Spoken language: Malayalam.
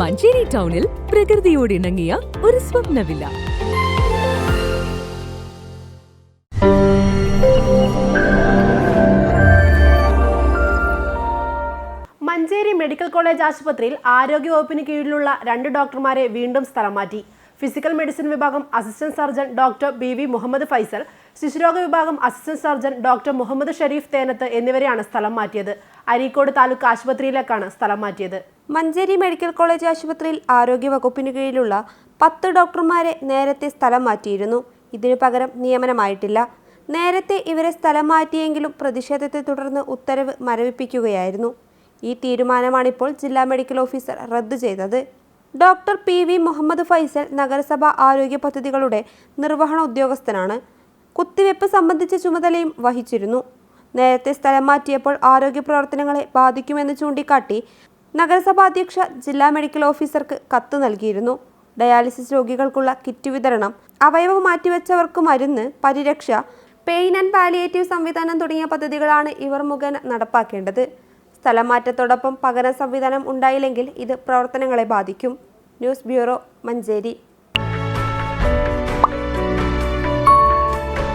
മഞ്ചേരി ടൗണിൽ പ്രകൃതിയോട് ഇണങ്ങിയ ഒരു സ്വപ്നവില്ല. മഞ്ചേരി മെഡിക്കൽ കോളേജ് ആശുപത്രിയിൽ ആരോഗ്യവകുപ്പിന് കീഴിലുള്ള രണ്ട് ഡോക്ടർമാരെ വീണ്ടും സ്ഥലം മാറ്റി. ഫിസിക്കൽ മെഡിസിൻ വിഭാഗം assistant surgeon doctor B V Muhammad Faisal ശിശുരോഗ വിഭാഗം assistant surgeon doctor Muhammad Sharif Thenath എന്നിവരെയാണ് സ്ഥലം മാറ്റിയത്. അരീക്കോട് താലൂക്ക് ആശുപത്രിയിലേക്കാണ് സ്ഥലം മാറ്റിയത്. മഞ്ചേരി മെഡിക്കൽ കോളേജ് ആശുപത്രിയിൽ ആരോഗ്യ വകുപ്പിന് കീഴിലുള്ള പത്ത് ഡോക്ടർമാരെ നേരത്തെ സ്ഥലം മാറ്റിയിരുന്നു. ഇതിനു പകരം നിയമനമായിട്ടില്ല. നേരത്തെ ഇവരെ സ്ഥലം മാറ്റിയെങ്കിലും പ്രതിഷേധത്തെ തുടർന്ന് ഉത്തരവ് മരവിപ്പിക്കുകയായിരുന്നു. ഈ തീരുമാനമാണിപ്പോൾ ജില്ലാ മെഡിക്കൽ ഓഫീസർ റദ്ദു ചെയ്തത്. Doctor P V Muhammad Faisal നഗരസഭ ആരോഗ്യ പദ്ധതികളുടെ നിർവഹണ ഉദ്യോഗസ്ഥനാണ്. കുത്തിവെപ്പ് സംബന്ധിച്ച ചുമതലയും വഹിച്ചിരുന്നു. നേരത്തെ സ്ഥലം മാറ്റിയപ്പോൾ ആരോഗ്യ പ്രവർത്തനങ്ങളെ ബാധിക്കുമെന്ന് ചൂണ്ടിക്കാട്ടി നഗരസഭാ അധ്യക്ഷ ജില്ലാ മെഡിക്കൽ ഓഫീസർക്ക് കത്ത് നൽകിയിരുന്നു. ഡയാലിസിസ് രോഗികൾക്കുള്ള കിറ്റ് വിതരണം അവയവം മാറ്റിവെച്ചവർക്ക് മരുന്ന് പരിരക്ഷ പെയിൻ ആൻഡ് പാലിയേറ്റീവ് സംവിധാനം തുടങ്ങിയ പദ്ധതികളാണ് ഇവർ മുഖേന നടപ്പാക്കേണ്ടത്. സ്ഥലം മാറ്റത്തോടൊപ്പം പകരം സംവിധാനം ഉണ്ടായില്ലെങ്കിൽ ഇത് പ്രവർത്തനങ്ങളെ ബാധിക്കും. News bureau Manjeri.